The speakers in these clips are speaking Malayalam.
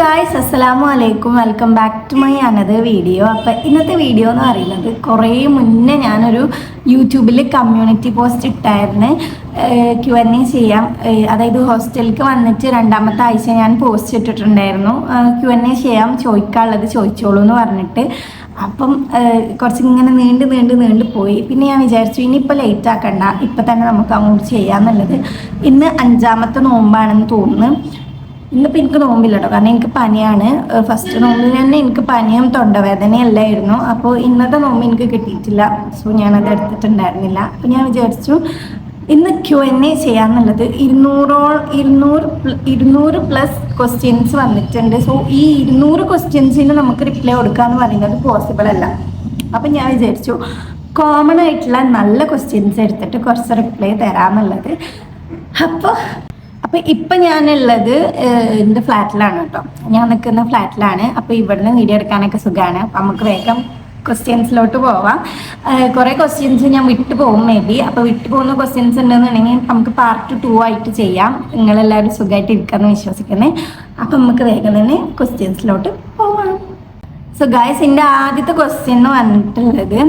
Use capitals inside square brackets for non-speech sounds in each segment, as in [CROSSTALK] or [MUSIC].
ഗായ്സ് അസ്സലാമു അലൈക്കും welcome back to my another video അപ്പം ഇന്നത്തെ വീഡിയോ എന്ന് പറയുന്നത് കുറേ മുന്നേ ഞാനൊരു യൂട്യൂബിൽ കമ്മ്യൂണിറ്റി പോസ്റ്റ് ഇട്ടായിരുന്നു. ക്യു എൻ എ ചെയ്യാം. അതായത് ഹോസ്റ്റലിലേക്ക് വന്നിട്ട് രണ്ടാമത്തെ ആഴ്ച ഞാൻ പോസ്റ്റ് ഇട്ടിട്ടുണ്ടായിരുന്നു. ക്യു എൻ എ ചെയ്യാം. ചോദിക്കാനുള്ളത് ചോദിച്ചോളൂ എന്ന് പറഞ്ഞിട്ട്. അപ്പം കുറച്ച് ഇങ്ങനെ നീണ്ട് നീണ്ട് നീണ്ട് പോയി. പിന്നെ ഞാൻ വിചാരിച്ചു ഇനിയിപ്പോൾ ലേറ്റ് ആക്കണ്ട. ഇപ്പം തന്നെ നമുക്ക് അങ്ങോട്ട് ചെയ്യാമെന്നുള്ളത് ഇന്ന് അഞ്ചാമത്തെ നോമ്പാണെന്ന് തോന്നുന്നു. ഇന്നിപ്പോൾ എനിക്ക് നോമ്പില്ല കേട്ടോ കാരണം എനിക്ക് പനിയാണ്. ഫസ്റ്റ് നോമ്പിൽ തന്നെ എനിക്ക് പനിയും തൊണ്ടവേദനയല്ലായിരുന്നു അപ്പോൾ ഇന്നത്തെ നോമ്പ് എനിക്ക് കിട്ടിയിട്ടില്ല. സോ ഞാനത് എടുത്തിട്ടുണ്ടായിരുന്നില്ല. അപ്പോൾ ഞാൻ വിചാരിച്ചു ഇന്ന് ക്യു എൻ എ ചെയ്യാന്നുള്ളത് ഇരുന്നൂറോ ഇരുന്നൂറ് ഇരുന്നൂറ് പ്ലസ് ക്വസ്റ്റ്യൻസ് വന്നിട്ടുണ്ട്. സോ ഈ ഇരുന്നൂറ് ക്വസ്റ്റ്യൻസിന് നമുക്ക് റിപ്ലൈ കൊടുക്കുക എന്ന് പറയുന്നത് പോസിബിൾ അല്ല. അപ്പം ഞാൻ വിചാരിച്ചു കോമൺ ആയിട്ടുള്ള നല്ല ക്വസ്റ്റ്യൻസ് എടുത്തിട്ട് കുറച്ച് റിപ്ലൈ തരാമെന്നുള്ളത് അപ്പോൾ അപ്പോൾ ഇപ്പം ഞാനുള്ളത് എന്റെ ഫ്ലാറ്റിലാണ് കേട്ടോ. ഞാൻ നിൽക്കുന്ന ഫ്ലാറ്റിലാണ്. അപ്പോൾ ഇവിടുന്ന് വീഡിയോ എടുക്കാനൊക്കെ സുഖമാണ് അപ്പം നമുക്ക് വേഗം ക്വസ്റ്റ്യൻസിലോട്ട് പോവാം. കുറെ ക്വസ്റ്റ്യൻസ് ഞാൻ വിട്ടു പോകും മേ ബി അപ്പോൾ വിട്ടു പോകുന്ന ക്വസ്റ്റ്യൻസ് ഉണ്ടെന്നുണ്ടെങ്കിൽ നമുക്ക് പാർട്ട് ടു ആയിട്ട് ചെയ്യാം. നിങ്ങളെല്ലാവരും സുഖമായിട്ട് ഇരിക്കാമെന്ന് വിശ്വസിക്കുന്നത് അപ്പം നമുക്ക് വേഗം തന്നെ ക്വസ്റ്റ്യൻസിലോട്ട് സോ ഗായ്സ് എന്റെ ആദ്യത്തെ ക്വസ്റ്റ്യൻ എന്ന് പറഞ്ഞിട്ടുള്ളത്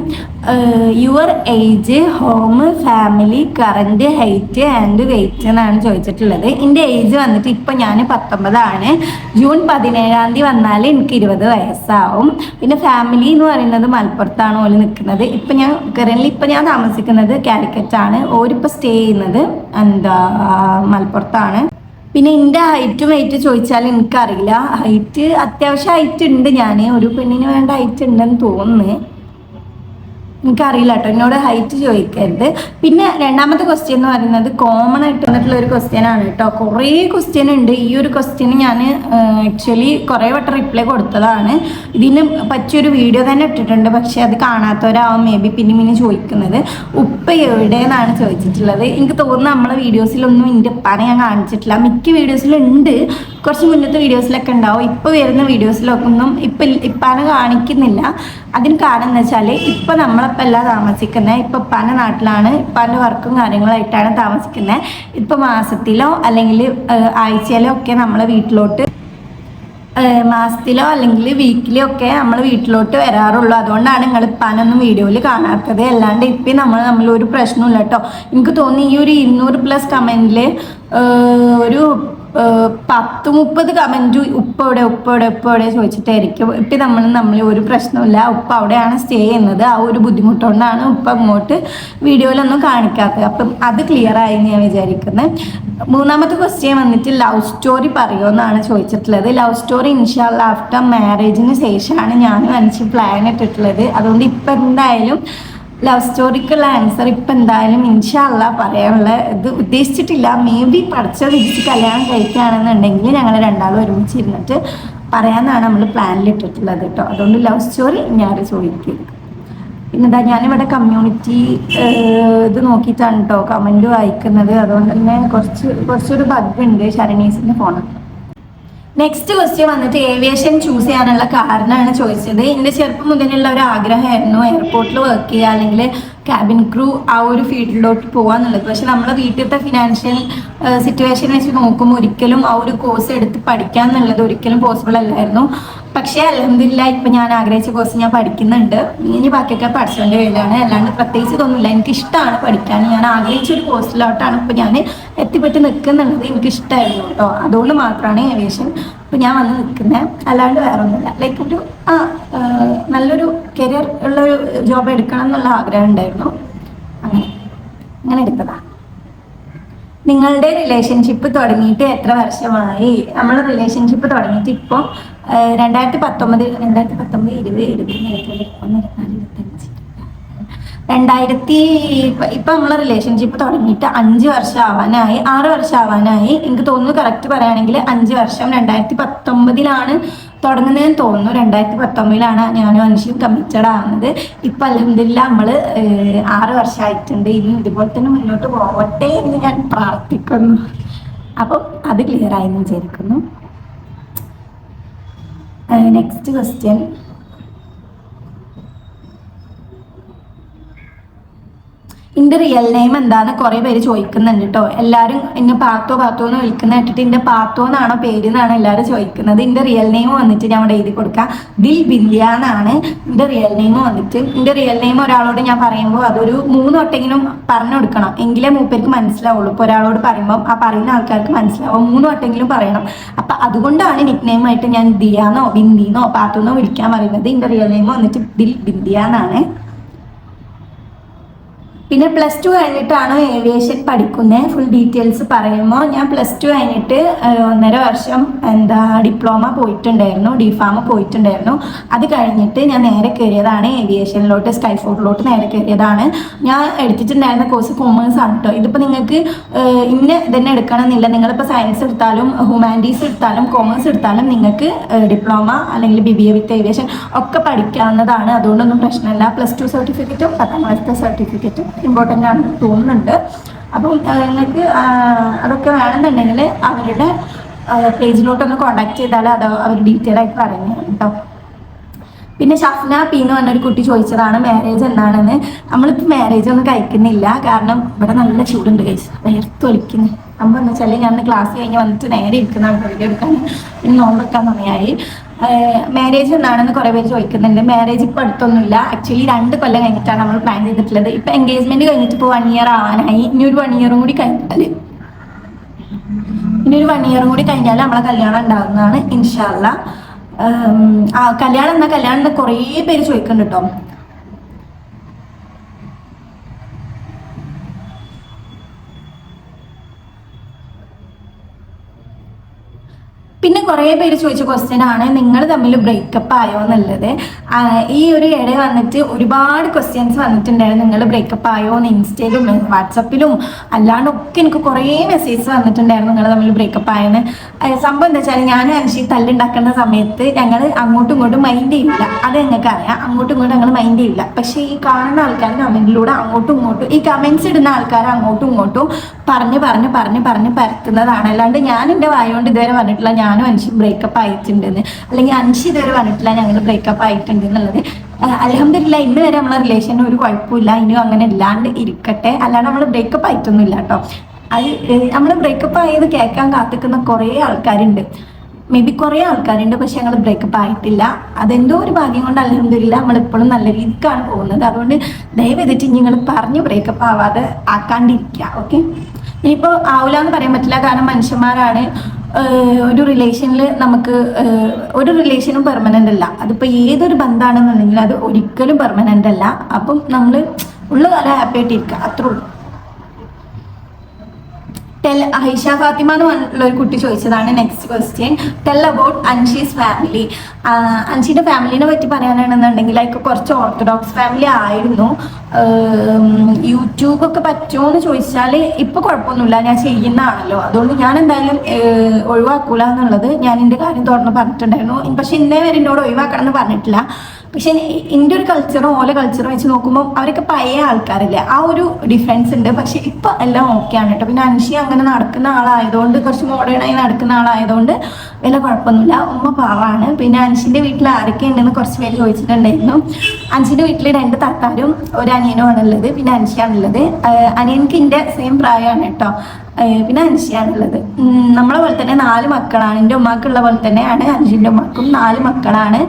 your age home family current height and weight എന്നാണ് ചോദിച്ചിട്ടുള്ളത്. എന്റെ ഏജ് വന്നിട്ട് ഇപ്പം ഞാൻ പത്തൊമ്പതാണ്. ജൂൺ പതിനേഴാം തീയതി വന്നാൽ എനിക്ക് ഇരുപത് വയസ്സാവും. പിന്നെ ഫാമിലി എന്ന് പറയുന്നത് മലപ്പുറത്താണ് ഓൽ നിൽക്കുന്നത്. ഇപ്പം ഞാൻ കറന്റ് ഇപ്പം ഞാൻ താമസിക്കുന്നത് കാലിക്കറ്റാണ്. ഓരിപ്പോൾ സ്റ്റേ ചെയ്യുന്നത് എന്താ മലപ്പുറത്താണ്. പിന്നെ എന്റെ ഹൈറ്റും വെയിറ്റ് ചോദിച്ചാൽ എനിക്കറിയില്ല. ഹൈറ്റ് അത്യാവശ്യം ഹൈറ്റ് ഉണ്ട് ഞാൻ ഒരു പെണ്ണിന് വേണ്ട ഹൈറ്റ് ഉണ്ടെന്ന് തോന്നുന്നു. എനിക്കറിയില്ല കേട്ടോ. എന്നോട് ഹൈറ്റ് ചോദിക്കരുത്. പിന്നെ രണ്ടാമത്തെ ക്വസ്റ്റ്യൻ എന്ന് പറയുന്നത് കോമൺ ആയിട്ട് വന്നിട്ടുള്ള ഒരു ക്വസ്റ്റ്യൻ ആണ് കേട്ടോ. കുറേ ക്വസ്റ്റ്യൻ ഉണ്ട്. ഈ ഒരു ക്വസ്റ്റ്യന് ഞാൻ ആക്ച്വലി കുറേ വട്ടം റിപ്ലൈ കൊടുത്തതാണ്. ഇതിന് പറ്റിയൊരു വീഡിയോ തന്നെ ഇട്ടിട്ടുണ്ട്. പക്ഷെ അത് കാണാത്തവരാവും മേ ബി പിന്നെ പിന്നെ ചോദിക്കുന്നത്. ഉപ്പ എവിടെയെന്നാണ് ചോദിച്ചിട്ടുള്ളത്? എനിക്ക് തോന്നുന്നു നമ്മളെ വീഡിയോസിലൊന്നും എന്റെ ഉപ്പാനെ ഞാൻ കാണിച്ചിട്ടില്ല. മിക്ക വീഡിയോസിലുണ്ട് കുറച്ച് മുന്നത്തെ വീഡിയോസിലൊക്കെ ഉണ്ടാവും. ഇപ്പോൾ വരുന്ന വീഡിയോസിലൊക്കെ ഒന്നും ഇപ്പം ഇപ്പാനെ കാണിക്കുന്നില്ല. അതിന് കാരണം എന്ന് വെച്ചാൽ ഇപ്പം നമ്മളിപ്പോൾ അല്ല താമസിക്കുന്നത് ഇപ്പം പല നാട്ടിലാണ് പല വർക്കും കാര്യങ്ങളായിട്ടാണ് താമസിക്കുന്നത് ഇപ്പം മാസത്തിലോ അല്ലെങ്കിൽ ആഴ്ചയിലോ ഒക്കെ നമ്മളെ വീട്ടിലോട്ട് മാസത്തിലോ അല്ലെങ്കിൽ വീക്കിലോ ഒക്കെ നമ്മൾ വീട്ടിലോട്ട് വരാറുള്ളൂ. അതുകൊണ്ടാണ് നിങ്ങൾ ഇപ്പാനൊന്നും വീഡിയോയിൽ കാണാത്തത്. അല്ലാണ്ട് ഇപ്പം നമ്മൾ തമ്മിൽ ഒരു പ്രശ്നമില്ല കേട്ടോ. എനിക്ക് തോന്നി ഈ ഒരു ഇരുന്നൂറ് പ്ലസ് കമന്റിൽ ഒരു പത്ത് മുപ്പത് കമന്റ് ഉപ്പ എവിടെ ഉപ്പ എവിടെ ഉപ്പ എവിടെ ചോദിച്ചിട്ടായിരിക്കും ഇപ്പം നമ്മൾ നമ്മൾ ഒരു പ്രശ്നമില്ല ഉപ്പ അവിടെയാണ് സ്റ്റേ ചെയ്യുന്നത്. ആ ഒരു ബുദ്ധിമുട്ടുകൊണ്ടാണ് ഉപ്പ ഇങ്ങോട്ട് വീഡിയോയിലൊന്നും കാണിക്കാത്തത്. അപ്പം അത് ക്ലിയർ ആയി ഞാൻ വിചാരിക്കുന്നത് മൂന്നാമത്തെ ക്വസ്റ്റ്യൻ വന്നിട്ട് ലവ് സ്റ്റോറി പറയുമെന്നാണ് ചോദിച്ചിട്ടുള്ളത്. ലവ് സ്റ്റോറി ഇൻഷാല്ല ആഫ്റ്റർ മാരേജിന് ശേഷമാണ് ഞാൻ അനുസരിച്ച് പ്ലാൻ ഇട്ടിട്ടുള്ളത്. അതുകൊണ്ട് ഇപ്പം എന്തായാലും ലവ് സ്റ്റോറിക്കുള്ള ആൻസർ ഇപ്പം എന്തായാലും ഇൻഷാല്ല പറയാനുള്ള ഇത് ഉദ്ദേശിച്ചിട്ടില്ല. മേ ബി പഠിച്ച തിരിച്ച് കല്യാണം കഴിക്കുകയാണെന്നുണ്ടെങ്കിൽ ഞങ്ങൾ രണ്ടാളും ഒരുമിച്ച് ഇരുന്നിട്ട് പറയാമെന്നാണ് നമ്മൾ പ്ലാനിൽ ഇട്ടിട്ടുള്ളത് കേട്ടോ. അതുകൊണ്ട് ലവ് സ്റ്റോറി ഞാൻ ചോദിക്കും. പിന്നെന്താ ഞാനിവിടെ കമ്മ്യൂണിറ്റി ഇത് നോക്കിയിട്ടാണ് കേട്ടോ കമന്റ് വായിക്കുന്നത് അതുകൊണ്ട് തന്നെ കുറച്ച് കുറച്ചൊരു ബഗ് ഉണ്ട് ശരണീസിന്റെ ഫോണിൽ നെക്സ്റ്റ് ക്വസ്റ്റ്യൻ വന്നിട്ട് ഏവിയേഷൻ ചൂസ് ചെയ്യാനുള്ള കാരണമാണ് ചോദിച്ചത്. എന്റെ ചെറുപ്പം മുതലുള്ള ഒരു ആഗ്രഹമായിരുന്നു എയർപോർട്ടിൽ വർക്ക് ചെയ്യുക അല്ലെങ്കിൽ ക്യാബിൻ ക്രൂ ആ ഒരു ഫീൽഡിലോട്ട് പോകാന്നുള്ളത് പക്ഷെ നമ്മളെ വീട്ടിലത്തെ ഫിനാൻഷ്യൽ സിറ്റുവേഷൻ വെച്ച് നോക്കുമ്പോൾ ഒരിക്കലും ആ ഒരു കോഴ്സ് എടുത്ത് പഠിക്കുക എന്നുള്ളത് ഒരിക്കലും പോസിബിൾ അല്ലായിരുന്നു. പക്ഷേ അലഹമില്ല ഇപ്പം ഞാൻ ആഗ്രഹിച്ച കോഴ്സ് ഞാൻ പഠിക്കുന്നുണ്ട്. ഇനി ബാക്കിയൊക്കെ പഠിച്ചതിന്റെ കയ്യിലാണ് അല്ലാണ്ട് പ്രത്യേകിച്ച് ഇതൊന്നുമില്ല. എനിക്ക് ഇഷ്ടമാണ് പഠിക്കാൻ. ഞാൻ ആഗ്രഹിച്ച ഒരു കോഴ്സിലോട്ടാണ് ഇപ്പം ഞാൻ എത്തിപ്പെട്ട് നിൽക്കുന്നുള്ളത് എനിക്ക് ഇഷ്ടമായിരുന്നു കേട്ടോ. അതുകൊണ്ട് മാത്രമാണ് ഏവിയേഷൻ ഇപ്പം ഞാൻ വന്ന് നിൽക്കുന്നത് അല്ലാണ്ട് വേറെ ഒന്നുമില്ല ലൈക്ക് ഒരു ആ നല്ലൊരു കരിയർ ഉള്ളൊരു ജോബ് എടുക്കണം എന്നുള്ള ആഗ്രഹം ഉണ്ടായിരുന്നു. അങ്ങനെ. അങ്ങനെ എടുത്തതാണ് നിങ്ങളുടെ റിലേഷൻഷിപ്പ് തുടങ്ങിയിട്ട് എത്ര വർഷമായി? നമ്മൾ റിലേഷൻഷിപ്പ് തുടങ്ങിയിട്ട് ഇപ്പോൾ രണ്ടായിരത്തി പത്തൊമ്പത് രണ്ടായിരത്തി പത്തൊമ്പത് ഇരുപത് ഇരുപത്തി ഒന്ന് ഇരുപത്തിനാല് ഇരുപത്തഞ്ച് രണ്ടായിരത്തി ഇപ്പം നമ്മൾ റിലേഷൻഷിപ്പ് തുടങ്ങിയിട്ട് അഞ്ച് വർഷം ആവാനായി ആറ് വർഷം ആവാനായി എനിക്ക് തോന്നുന്നു കറക്റ്റ് പറയുകയാണെങ്കിൽ അഞ്ച് വർഷം രണ്ടായിരത്തി പത്തൊമ്പതിലാണ് തുടങ്ങുന്നതെന്ന് തോന്നുന്നു. രണ്ടായിരത്തി പത്തൊമ്പതിലാണ് ഞാനും അനുഷ്യം കമ്മിറ്റഡ് ആവുന്നത്. ഇപ്പം അലഹമില്ല നമ്മൾ ആറ് വർഷമായിട്ടുണ്ട് ഇനി ഇതുപോലെ തന്നെ മുന്നോട്ട് പോകട്ടെ എന്ന് ഞാൻ പ്രാർത്ഥിക്കുന്നു. അപ്പം അത് ക്ലിയർ ആയെന്ന് വിചാരിക്കുന്നു. നെക്സ്റ്റ് ക്വസ്റ്റ്യൻ എന്റെ റിയൽ നെയിം എന്താന്ന് കുറേ പേര് ചോദിക്കുന്നുണ്ട് കേട്ടോ എല്ലാവരും എന്നെ പാത്തോ പാത്തോ എന്ന് വിളിക്കുന്ന കേട്ടിട്ട് എന്റെ പാത്തോ എന്നാണോ പേര് എന്നാണ് എല്ലാവരും ചോദിക്കുന്നത്. എന്റെ റിയൽ നെയിം വന്നിട്ട് ഞാൻ ഇവിടെ എഴുതി കൊടുക്കാം. ദിൽ ബില്യ എന്റെ റിയൽ നെയിം വന്നിട്ട്. എന്റെ റിയൽ നെയിം ഒരാളോട് ഞാൻ പറയുമ്പോൾ അതൊരു മൂന്ന് വട്ടെങ്കിലും പറഞ്ഞു കൊടുക്കണം. എങ്കിലേ മൂപ്പേർക്ക് മനസ്സിലാവുള്ളൂ. ഇപ്പോൾ ഒരാളോട് പറയുമ്പോൾ ആ പറയുന്ന ആൾക്കാർക്ക് മനസ്സിലാവും. മൂന്ന് വട്ടെങ്കിലും പറയണം. അപ്പം അതുകൊണ്ടാണ് നിക് നെയിമായിട്ട് ഞാൻ ദിയാന്നോ ബിന്ദിന്നോ പാത്തോന്നോ വിളിക്കാൻ പറയുന്നത്. എന്റെ റിയൽ നെയിം വന്നിട്ട് ദിൽ ബിന്ദിയ എന്നാണ്. പിന്നെ പ്ലസ് ടു കഴിഞ്ഞിട്ടാണ് ഏവിയേഷൻ പഠിക്കുന്നത് ഫുൾ ഡീറ്റെയിൽസ് പറയുമ്പോൾ ഞാൻ പ്ലസ് ടു കഴിഞ്ഞിട്ട് ഒന്നര വർഷം എന്താ ഡിപ്ലോമ പോയിട്ടുണ്ടായിരുന്നു ഡിഫാമ പോയിട്ടുണ്ടായിരുന്നു. അത് കഴിഞ്ഞിട്ട് ഞാൻ നേരെ കയറിയതാണ് ഏവിയേഷനിലോട്ട് സ്കൈഫോർട്ടിലോട്ട് നേരെ കയറിയതാണ്. ഞാൻ എടുത്തിട്ടുണ്ടായിരുന്ന കോഴ്സ് കോമേഴ്സ് ആണ് കേട്ടോ ഇതിപ്പോൾ നിങ്ങൾക്ക് ഇന്ന ഇതന്നെ എടുക്കണമെന്നില്ല. നിങ്ങളിപ്പോൾ സയൻസ് എടുത്താലും ഹ്യൂമാനിറ്റീസ് എടുത്താലും കോമേഴ്സ് എടുത്താലും നിങ്ങൾക്ക് ഡിപ്ലോമ അല്ലെങ്കിൽ B B A with aviation ഒക്കെ പഠിക്കാവുന്നതാണ്. അതുകൊണ്ടൊന്നും പ്രശ്നമില്ല. പ്ലസ് ടു സർട്ടിഫിക്കറ്റും പത്താം ക്ലാസത്തെ സർട്ടിഫിക്കറ്റും ഇമ്പോർട്ടന്റ് ആണെന്ന് തോന്നുന്നുണ്ട്. അപ്പം നിങ്ങൾക്ക് അതൊക്കെ വേണമെന്നുണ്ടെങ്കിൽ അവരുടെ പേജിലോട്ടൊന്ന് കോൺടാക്ട് ചെയ്താൽ അത് അവർ ഡീറ്റെയിൽ ആയിട്ട് പറഞ്ഞു കേട്ടോ. പിന്നെ ഷഫ്ന പി എന്ന് പറഞ്ഞൊരു കുട്ടി ചോദിച്ചതാണ് മാരേജ് എന്താണെന്ന്? നമ്മളിപ്പോൾ മാരേജ് ഒന്നും കഴിക്കുന്നില്ല. കാരണം ഇവിടെ നല്ല ചൂടുണ്ട് കഴിച്ച് വേർത്തൊലിക്കുന്നു നമ്മൾ എന്ന് വെച്ചാൽ ഞാൻ ക്ലാസ് കഴിഞ്ഞ് വന്നിട്ട് നേരെ ഇരിക്കുന്നതാണ് വീഡിയോ പിന്നെ നോമ്പെടുക്കാൻ സമയമായി മാരേജ് എന്താണെന്ന് കുറെ പേര് ചോദിക്കുന്നുണ്ട്. മാരേജ് ഇപ്പോൾ അടുത്തൊന്നുമില്ല. ആക്ച്വലി രണ്ട് കൊല്ലം കഴിഞ്ഞിട്ടാണ് നമ്മൾ പ്ലാൻ ചെയ്തിട്ടുള്ളത്. ഇപ്പൊ എൻഗേജ്മെന്റ് കഴിഞ്ഞിട്ട് ഇപ്പോൾ വൺ ഇയർ ആവാനായി. ഇനി ഒരു വൺ ഇയറും കൂടി കഴിഞ്ഞാൽ ഇനി ഒരു വൺ ഇയറും കൂടി കഴിഞ്ഞാൽ നമ്മളെ കല്യാണം ഉണ്ടാകുന്നതാണ് ഇൻഷാല്ല കല്യാണം എന്നാ കല്യാണം എന്നാ കുറേ പേര് ചോദിക്കുന്നുണ്ട് കേട്ടോ കുറേ പേര് ചോദിച്ച ക്വസ്റ്റ്യൻ ആണ് നിങ്ങൾ തമ്മിൽ ബ്രേക്കപ്പ് ആയോ എന്നുള്ളത്? ഈ ഒരു ഇട വന്നിട്ട് ഒരുപാട് ക്വസ്റ്റ്യൻസ് വന്നിട്ടുണ്ടായിരുന്നു. നിങ്ങൾ ബ്രേക്കപ്പ് ആയോ? എന്ന് ഇൻസ്റ്റയിലും വാട്സപ്പിലും അല്ലാണ്ട് ഒക്കെ എനിക്ക് കുറേ മെസ്സേജ് വന്നിട്ടുണ്ടായിരുന്നു. നിങ്ങൾ തമ്മിൽ ബ്രേക്കപ്പ് ആയെന്ന് സംഭവം എന്താ വെച്ചാൽ ഞാൻ അനുഷി തല്ലുണ്ടാക്കുന്ന സമയത്ത് ഞങ്ങൾ അങ്ങോട്ടും ഇങ്ങോട്ടും മൈൻഡ് ചെയ്യില്ല അത് ഞങ്ങൾക്ക് അറിയാം. അങ്ങോട്ടും ഇങ്ങോട്ടും ഞങ്ങൾ മൈൻഡ് ചെയ്യില്ല പക്ഷേ ഈ കാണുന്ന ആൾക്കാർ കമന്റിലൂടെ അങ്ങോട്ടും ഇങ്ങോട്ടും ഈ കമൻസ് ഇടുന്ന ആൾക്കാർ അങ്ങോട്ടും ഇങ്ങോട്ടും പറഞ്ഞ് പറഞ്ഞ് പറഞ്ഞ് പറഞ്ഞ് പരത്തുന്നതാണ്. അല്ലാണ്ട് ഞാൻ എന്റെ വായോണ്ട് ഇതുവരെ പറഞ്ഞിട്ടില്ല ഞാനും ബ്രേക്കപ്പ് ആയിട്ടുണ്ടെന്ന്. അല്ലെങ്കിൽ അൻഷി ഇതുവരെ പറഞ്ഞിട്ടില്ല ഞങ്ങൾ ബ്രേക്കപ്പ് ആയിട്ടുണ്ട് എന്നുള്ളത് അലഹമില്ല ഇന്ന് വരെ നമ്മളെ റിലേഷൻ ഒരു കുഴപ്പമില്ല ഇനിയും അങ്ങനെ ഇല്ലാണ്ട് ഇരിക്കട്ടെ. അല്ലാണ്ട് നമ്മൾ ബ്രേക്കപ്പ് ആയിട്ടൊന്നുമില്ല കേട്ടോ. അത് നമ്മൾ ബ്രേക്കപ്പ് ആയത് കേൾക്കാൻ കാത്തിക്കുന്ന കുറേ ആൾക്കാരുണ്ട്. മേ ബി കുറേ ആൾക്കാരുണ്ട് പക്ഷെ ഞങ്ങൾ ബ്രേക്കപ്പ് ആയിട്ടില്ല. അതെന്തോ ഒരു ഭാഗ്യം കൊണ്ട് അലഹമില്ല നമ്മളിപ്പോഴും നല്ല രീതിക്കാണ് പോകുന്നത്. അതുകൊണ്ട് ദയവെതിട്ട് നിങ്ങൾ പറഞ്ഞ് ബ്രേക്കപ്പ് ആവാതെ ആക്കാണ്ടിരിക്കുക ഓക്കെ? ഇനിയിപ്പോൾ ആവില്ല എന്ന് പറയാൻ പറ്റില്ല കാരണം മനുഷ്യന്മാരാണ്. ഒരു റിലേഷനിൽ നമുക്ക് ഒരു റിലേഷനും പെർമനന്റ് അല്ല. അതിപ്പോൾ ഏതൊരു ബന്ധമാണെന്നുണ്ടെങ്കിൽ അത് ഒരിക്കലും പെർമനന്റ് അല്ല. അപ്പം നമ്മൾ ഉള്ള കാലം ഹാപ്പി ആയിട്ടിരിക്കുക അത്രേ ഉള്ളൂ. ടെൽ ഐഷ ഫാത്തിമ എന്ന് പറഞ്ഞിട്ടുള്ള ഒരു കുട്ടി ചോദിച്ചതാണ് next question tell about Anshi's family അൻഷിയുടെ ഫാമിലിനെ പറ്റി പറയാനാണെന്നുണ്ടെങ്കിൽ ലൈക്ക് കുറച്ച് ഓർത്തഡോക്സ് ഫാമിലി ആയിരുന്നു. യൂട്യൂബ് ഒക്കെ പറ്റുമോ എന്ന് ചോദിച്ചാൽ ഇപ്പൊ കുഴപ്പമൊന്നുമില്ല. ഞാൻ ചെയ്യുന്നതാണല്ലോ. അതുകൊണ്ട് ഞാൻ എന്തായാലും ഒഴിവാക്കൂല എന്നുള്ളത് ഞാൻ എന്റെ കാര്യം തുറന്ന് പറഞ്ഞിട്ടുണ്ടായിരുന്നു. പക്ഷെ ഇന്നേ വരെ എന്നോട് ഒഴിവാക്കണം എന്ന് പറഞ്ഞിട്ടില്ല. പക്ഷെ എന്റെ ഒരു കൾച്ചറും ഓല കൾച്ചറും വെച്ച് നോക്കുമ്പോൾ അവരൊക്കെ പഴയ ആൾക്കാരില്ലേ? ആ ഒരു ഡിഫറൻസ് ഉണ്ട്. പക്ഷെ ഇപ്പൊ എല്ലാം ഓക്കെയാണ് കേട്ടോ. പിന്നെ അൻഷി അങ്ങനെ നടക്കുന്ന ആളായതുകൊണ്ട് കുറച്ച് മോഡേണായി നടക്കുന്ന ആളായതുകൊണ്ട് വില കുഴപ്പമൊന്നുമില്ല. ഉമ്മ പാവാണ്. പിന്നെ അൻഷിന്റെ വീട്ടിൽ ആരൊക്കെ ഉണ്ടെന്ന് കുറച്ച് പേര് ചോദിച്ചിട്ടുണ്ടായിരുന്നു. അൻഷിന്റെ വീട്ടിൽ രണ്ട് തത്താരും ഒരു അനിയനുമാണ് ഉള്ളത്. പിന്നെ അൻഷിയാണുള്ളത് അനിയനക്ക് എന്റെ സെയിം പ്രായമാണ് കേട്ടോ. പിന്നെ അൻഷിയാണുള്ളത് ഉം, നമ്മളെ പോലെ തന്നെ നാല് മക്കളാണ്. എന്റെ ഉമ്മാക്കുള്ള പോലെ തന്നെയാണ് അൻഷിന്റെ ഉമ്മാക്കും നാല് മക്കളാണ്.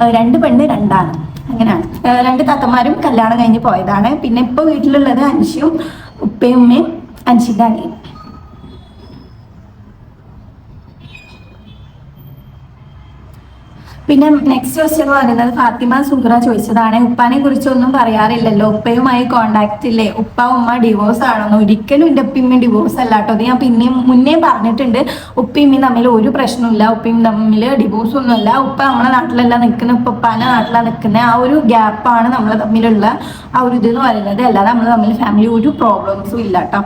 രണ്ട് പെണ്ണ് രണ്ടാണ്. അങ്ങനെയാണ്. രണ്ട് താത്തമാരും കല്യാണം കഴിഞ്ഞ് പോയതാണ്. പിന്നെ ഇപ്പോൾ വീട്ടിലുള്ളത് അൻഷിയും ഉപ്പയും ഉമ്മയും അൻഷിന്റെ അനിയും പിന്നെ നെക്സ്റ്റ് ക്വസ്റ്റ്യൻ എന്ന് പറയുന്നത് ഫാത്തിമ സുഹ്ര ചോദിച്ചതാണ്. ഉപ്പാനെ കുറിച്ചൊന്നും പറയാറില്ലല്ലോ. ഉപ്പയുമായി കോണ്ടാക്ട് ഇല്ലേ? ഉപ്പ ഉമ്മ ഡിവോഴ്സ് ആണെന്ന്? ഒരിക്കലും എന്റെ ഉപ്പിമ്മ ഡിവോഴ്സ് അല്ല കേട്ടോ. അത് ഞാൻ പിന്നെയും മുന്നേ പറഞ്ഞിട്ടുണ്ട്. ഉപ്പിമ്മ തമ്മിൽ ഒരു പ്രശ്നമില്ല ഉപ്പയും തമ്മിൽ ഡിവോഴ്സ് ഒന്നുമില്ല. ഉപ്പ നമ്മളെ നാട്ടിലല്ല നിൽക്കുന്ന ഉപ്പ നാട്ടിലാണ് നിൽക്കുന്നത്. ആ ഒരു ഗ്യാപ്പാണ് നമ്മൾ തമ്മിലുള്ള ആ ഒരു ഇതെന്ന് പറയുന്നത്. അല്ലാതെ നമ്മൾ തമ്മിൽ ഫാമിലി ഒരു പ്രോബ്ലംസും ഇല്ല കേട്ടോ.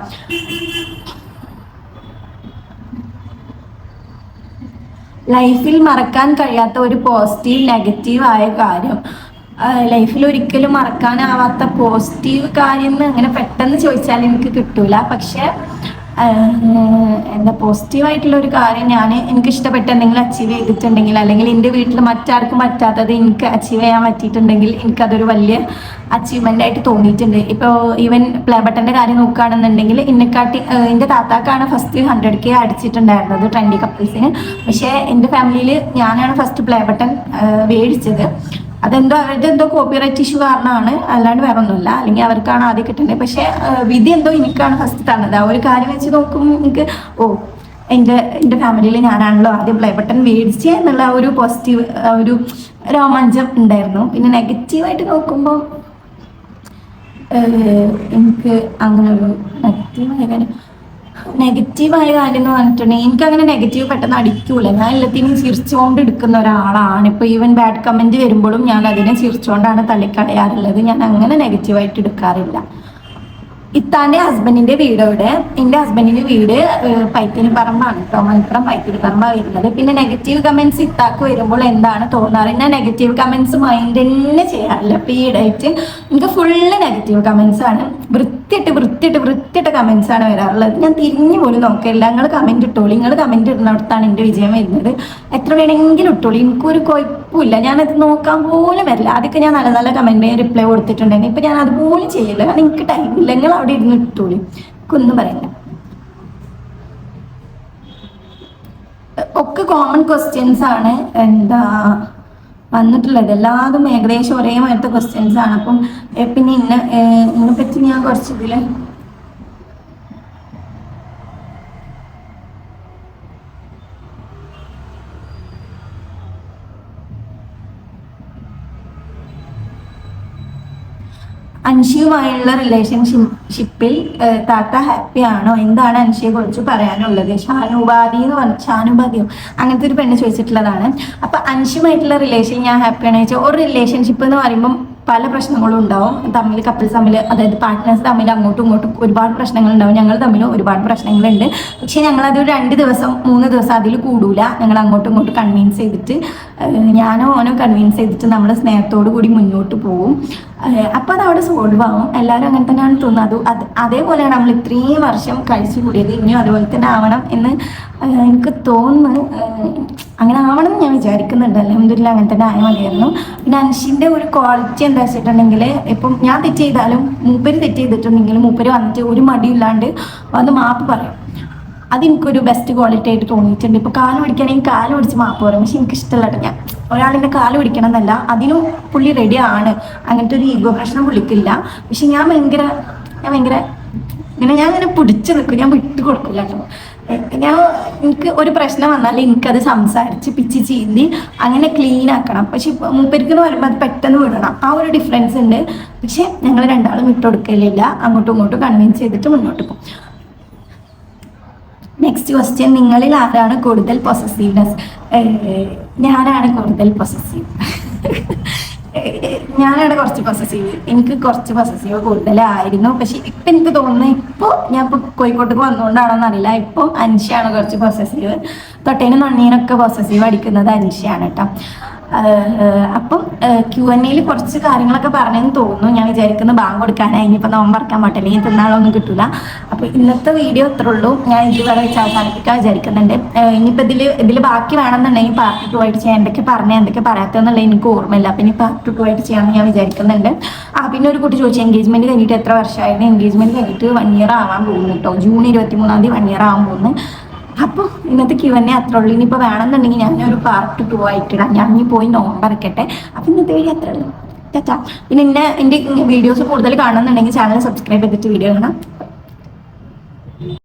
ലൈഫിൽ മറക്കാൻ കഴിയാത്ത ഒരു പോസിറ്റീവ് നെഗറ്റീവ് ആയ കാര്യം. ലൈഫിൽ ഒരിക്കലും മറക്കാനാവാത്ത പോസിറ്റീവ് കാര്യം എന്ന് അങ്ങനെ പെട്ടെന്ന് ചോദിച്ചാൽ എനിക്ക് കിട്ടൂല. പക്ഷെ എന്താ പോസിറ്റീവായിട്ടുള്ള ഒരു കാര്യം ഞാൻ എനിക്ക് ഇഷ്ടപ്പെട്ട എന്തെങ്കിലും അച്ചീവ് ചെയ്തിട്ടുണ്ടെങ്കിൽ അല്ലെങ്കിൽ എന്റെ വീട്ടിൽ മറ്റാർക്കും പറ്റാത്തത് എനിക്ക് അച്ചീവ് ചെയ്യാൻ പറ്റിയിട്ടുണ്ടെങ്കിൽ എനിക്കതൊരു വലിയ അച്ചീവ്മെന്റ് ആയിട്ട് തോന്നിയിട്ടുണ്ട്. ഇപ്പോൾ ഈവൻ പ്ലേ ബട്ടന്റെ കാര്യം നോക്കുകയാണെന്നുണ്ടെങ്കിൽ എന്നെക്കാട്ടി എന്റെ താത്താക്കാണ് ഫസ്റ്റ് ഹൺഡ്രഡ് കെ അടിച്ചിട്ടുണ്ടായിരുന്നത് ട്രെൻഡി കപ്പിൾസിന് പക്ഷേ എന്റെ ഫാമിലിയിൽ ഞാനാണ് ഫസ്റ്റ് പ്ലേ ബട്ടൺ മേടിച്ചത് അതെന്തോ അവരുടെ എന്തോ കോപ്പിറൈറ്റ് ഇഷ്യൂ കാരണമാണ്. അല്ലാണ്ട് വേറെ ഒന്നുമില്ല അല്ലെങ്കിൽ അവർക്കാണ് ആദ്യം കിട്ടേണ്ടത്. പക്ഷേ വിധി എന്തോ എനിക്കാണ് ഫസ്റ്റ് തന്നത്. ആ ഒരു കാര്യം വെച്ച് നോക്കുമ്പോൾ എനിക്ക് ഓ എന്റെ എന്റെ ഫാമിലിയിൽ ഞാനാണല്ലോ ആദ്യം പ്ലേ ബട്ടൺ മേടിച്ചത് എന്നുള്ള ഒരു പോസിറ്റീവ് ഒരു രോമാഞ്ചം ഉണ്ടായിരുന്നു. പിന്നെ നെഗറ്റീവായിട്ട് നോക്കുമ്പോൾ എനിക്ക് അങ്ങനെ ഒരു നെഗറ്റീവായ കാര്യം നെഗറ്റീവായ കാര്യം എന്ന് പറഞ്ഞിട്ടുണ്ടെങ്കിൽ എനിക്ക് അങ്ങനെ നെഗറ്റീവ് പെട്ടെന്ന് അടിക്കൂല. ഞാൻ എല്ലാത്തിനും ചിരിച്ചുകൊണ്ട് എടുക്കുന്ന ഒരാളാണ്. ഇപ്പോൾ ഈവൻ ബാഡ് കമന്റ് വരുമ്പോഴും ഞാൻ അതിനെ ചിരിച്ചുകൊണ്ടാണ് തള്ളിക്കളയാറുള്ളത്. ഞാൻ അങ്ങനെ നെഗറ്റീവായിട്ട് എടുക്കാറില്ല. ഇത്താന്റെ ഹസ്ബൻഡിന്റെ വീട് അവിടെ. എന്റെ ഹസ്ബൻഡിന്റെ വീട് പൈത്തിന് പറമ്പാണ് കേട്ടോ. മലപ്പുറം പൈത്തിനി പറമ്പാണ് വരുന്നത്. പിന്നെ നെഗറ്റീവ് കമന്റ്സ് ഇത്താക്ക് വരുമ്പോൾ എന്താണ് തോന്നാറ്? ഞാൻ നെഗറ്റീവ് കമന്റ്സ് മൈൻഡ് തന്നെ ചെയ്യാറില്ല. അപ്പൊ ഈ ഇടയിട്ട് എനിക്ക് ഫുള്ള് നെഗറ്റീവ് കമന്റ്സ് ആണ്. വൃത്തിയിട്ട് വൃത്തിയിട്ട് വൃത്തിയിട്ട് ആണ് വരാറുള്ളത്. ഞാൻ തിരിഞ്ഞു പോലും നോക്കില്ല. നിങ്ങൾ കമന്റ് ഇട്ടോളി. നിങ്ങൾ കമന്റ് ഇടുന്നിടത്താണ് എന്റെ വിജയം വരുന്നത്. എത്ര വേണമെങ്കിലും ഇട്ടോളി. എനിക്കൊരു കുഴപ്പമില്ല. ഞാനത് നോക്കാൻ പോലും വരില്ല. അതൊക്കെ ഞാൻ നല്ല നല്ല കമന്റ് റിപ്ലൈ കൊടുത്തിട്ടുണ്ടായിരുന്നു. ഇപ്പൊ ഞാൻ അതുപോലും ചെയ്യില്ല. കാരണം എനിക്ക് ടൈം ഇല്ല. നിങ്ങൾ അവിടെ ഇരുന്ന് ഇട്ടോളി. എനിക്കൊന്നും പറയില്ല ഒക്കെ കോമൺ ക്വസ്റ്റ്യൻസ് ആണ്. എന്താ വന്നിട്ടുള്ളത്. എല്ലാതും ഏകദേശം ഒരേ മാറ്റത്തെ ക്വസ്റ്റ്യൻസ് ആണ്. അപ്പം പിന്നെ ഇന്ന ഇതിനെ പറ്റി ഞാൻ കുറച്ച് ഇതിൽ അൻഷിയുമായുള്ള റിലേഷൻഷിപ്പിൽ താത്ത ഹാപ്പി ആണോ? എന്താണ് അൻഷിയെ കുറിച്ച് പറയാനുള്ളത്? ഷാനുപാതി എന്ന് പറഞ്ഞു ഷാനുപാതിയോ? അങ്ങനത്തെ ഒരു പെണ്ണ് ചോദിച്ചിട്ടുള്ളതാണ്. അപ്പൊ അൻഷിയുമായിട്ടുള്ള റിലേഷൻ ഞാൻ ഹാപ്പിയാണെന്ന് വെച്ചാൽ ഒരു റിലേഷൻഷിപ്പ് എന്ന് പറയുമ്പം പല പ്രശ്നങ്ങളും ഉണ്ടാവും. തമ്മിൽ കപ്പിൾസ് തമ്മിൽ അതായത് പാർട്ട്നേഴ്സ് തമ്മിൽ അങ്ങോട്ടും ഇങ്ങോട്ടും ഒരുപാട് പ്രശ്നങ്ങൾ ഉണ്ടാവും. ഞങ്ങൾ തമ്മിൽ ഒരുപാട് പ്രശ്നങ്ങളുണ്ട്. പക്ഷേ ഞങ്ങൾ അത് രണ്ട് ദിവസം മൂന്ന് ദിവസം അതിൽ കൂടൂല. ഞങ്ങൾ അങ്ങോട്ടും ഇങ്ങോട്ടും കൺവിൻസ് ചെയ്തിട്ട് ഞാനോ ഓനോ കൺവിൻസ് ചെയ്തിട്ട് നമ്മൾ സ്നേഹത്തോടു കൂടി മുന്നോട്ട് പോകും അപ്പം അത് അവിടെ സോൾവ് ആവും എല്ലാവരും അങ്ങനെ തന്നെയാണ് തോന്നുന്നത് അത് അതേപോലെയാണ് നമ്മൾ ഇത്രയും വർഷം കഴിച്ചു കൂടിയത്. ഇനിയും അതുപോലെ തന്നെ ആവണം എന്ന് എനിക്ക് തോന്നുന്നു. അങ്ങനെ ആവണം എന്ന് ഞാൻ വിചാരിക്കുന്നുണ്ട്. അലഹമില്ല അങ്ങനെ തന്നെ ആയ മതിയായിരുന്നു. പിന്നെ അൻഷിന്റെ ഒരു ക്വാളിറ്റി എന്താ വെച്ചിട്ടുണ്ടെങ്കിൽ ഇപ്പം ഞാൻ തെറ്റ് ചെയ്താലും മൂപ്പര് തെറ്റ് ചെയ്തിട്ടുണ്ടെങ്കിലും മൂപ്പര് വന്നിട്ട് ഒരു മടിയില്ലാണ്ട് വന്ന് മാപ്പ് പറയും. അതെനിക്കൊരു ബെസ്റ്റ് ക്വാളിറ്റി ആയിട്ട് തോന്നിയിട്ടുണ്ട്. ഇപ്പോൾ കാൽ പിടിക്കുകയാണെങ്കിൽ കാൽ പിടിച്ച് മാപ്പ് പറയും. പക്ഷെ എനിക്ക് ഇഷ്ടമല്ല ഞാൻ. ഒരാളിന്റെ കാൽ പിടിക്കണം എന്നല്ല അതിനും പുള്ളി റെഡിയാണ് അങ്ങനത്തെ ഒരു ഈഗോ പ്രശ്നം പുള്ളിക്കില്ല. പക്ഷെ ഞാൻ ഭയങ്കര ഞാൻ ഭയങ്കര ഇങ്ങനെ ഞാൻ ഇങ്ങനെ പിടിച്ചു നിൽക്കും. ഞാൻ വിട്ടു കൊടുക്കില്ല ഞാൻ എനിക്ക് ഒരു പ്രശ്നം വന്നാൽ എനിക്കത് സംസാരിച്ച് പിച്ച് ചീന്തി അങ്ങനെ ക്ലീൻ ആക്കണം. പക്ഷെ മൂപ്പർക്ക് എന്ന് പറയുമ്പോൾ അത് പെട്ടെന്ന് വിടണം. ആ ഒരു ഡിഫറൻസ് ഉണ്ട്. പക്ഷെ ഞങ്ങൾ രണ്ടാളും വിട്ടുകൊടുക്കലില്ല അങ്ങോട്ടും ഇങ്ങോട്ടും കൺവിൻസ് ചെയ്തിട്ട് മുന്നോട്ട് പോകും. നെക്സ്റ്റ് ക്വസ്റ്റ്യൻ നിങ്ങളിൽ ആരാണ് കൂടുതൽ പൊസസീവ്നെസ് ഞാനാണ് കൂടുതൽ പൊസസീവ് [LAUGHS] ഞാനാണ് കുറച്ച് പൊസസീവ് എനിക്ക് കുറച്ച് പൊസസീവ് കൂടുതലായിരുന്നു. പക്ഷെ ഇപ്പം എനിക്ക് തോന്നുന്നു ഇപ്പോൾ ഞാൻ ഇപ്പോൾ കോഴിക്കോട്ടേക്ക് വന്നുകൊണ്ടാണോന്ന് അറിയില്ല. ഇപ്പോൾ അൻഷയാണ് കുറച്ച് പൊസസീവ് തൊട്ടേനും നണ്ണീനൊക്കെ പൊസസീവ് അടിക്കുന്നത് അൻഷയാണ് കേട്ടോ അപ്പം ക്യു എൻ എയിൽ കുറച്ച് കാര്യങ്ങളൊക്കെ പറഞ്ഞെന്ന് തോന്നുന്നു. ഞാൻ വിചാരിക്കുന്ന ബാങ്ക് കൊടുക്കാനായി. ഇനിയിപ്പോൾ നോമ്പറക്കാൻ പാട്ടില്ല ഇനി തിന്നാളൊന്നും കിട്ടില്ല അപ്പോൾ ഇന്നത്തെ വീഡിയോ ഇത്രേ ഉള്ളൂ. ഞാൻ ഇതുവരെ വെച്ച് അവസാനിപ്പിക്കാൻ വിചാരിക്കുന്നുണ്ട്. ഇനിയിപ്പോൾ ഇതിൽ ഇതിൽ ബാക്കി വേണമെന്നുണ്ടെങ്കിൽ പാർട്ട് ടു ആയിട്ട് ചെയ്യാൻ എന്തൊക്കെ പറഞ്ഞാൽ എന്തൊക്കെ പറയാത്തതെന്നുള്ള എനിക്ക് ഓർമ്മയില്ല. അപ്പം ഇനി പാർട്ട് ടു ആയിട്ട് ചെയ്യാമെന്ന് ഞാൻ വിചാരിക്കുന്നുണ്ട്. ആ പിന്നെ ഒരു കുട്ടി ചോദിച്ചു. എൻഗേജ്മെന്റ് കഴിഞ്ഞിട്ട് എത്ര വർഷമായിരുന്നു എൻഗേജ്മെന്റ് കഴിഞ്ഞിട്ട് വൺ ഇയർ ആവാൻ പോകുന്നു കേട്ടോ ജൂൺ ഇരുപത്തി മൂന്നാം തീയതി വൺ ഇയർ ആവാൻ പോകുന്നു. അപ്പോൾ ഇന്നത്തെ ക്യൂ എന്നെ അത്ര ഉള്ളൂ. ഇനിയിപ്പോൾ വേണമെന്നുണ്ടെങ്കിൽ ഒരു പാർട്ട് ടു ആയിട്ടിടാം. ഞാൻ ഇനി പോയി നോമ്പറക്കട്ടെ അപ്പം ഇന്നത്തെ വീഡിയോ അത്ര ഉള്ളൂ. ചാച്ചാ പിന്നെ എന്നെ എന്റെ വീഡിയോസ് കൂടുതൽ കാണുന്നുണ്ടെങ്കിൽ ചാനൽ സബ്സ്ക്രൈബ് ചെയ്തിട്ട് വീഡിയോ കാണാം.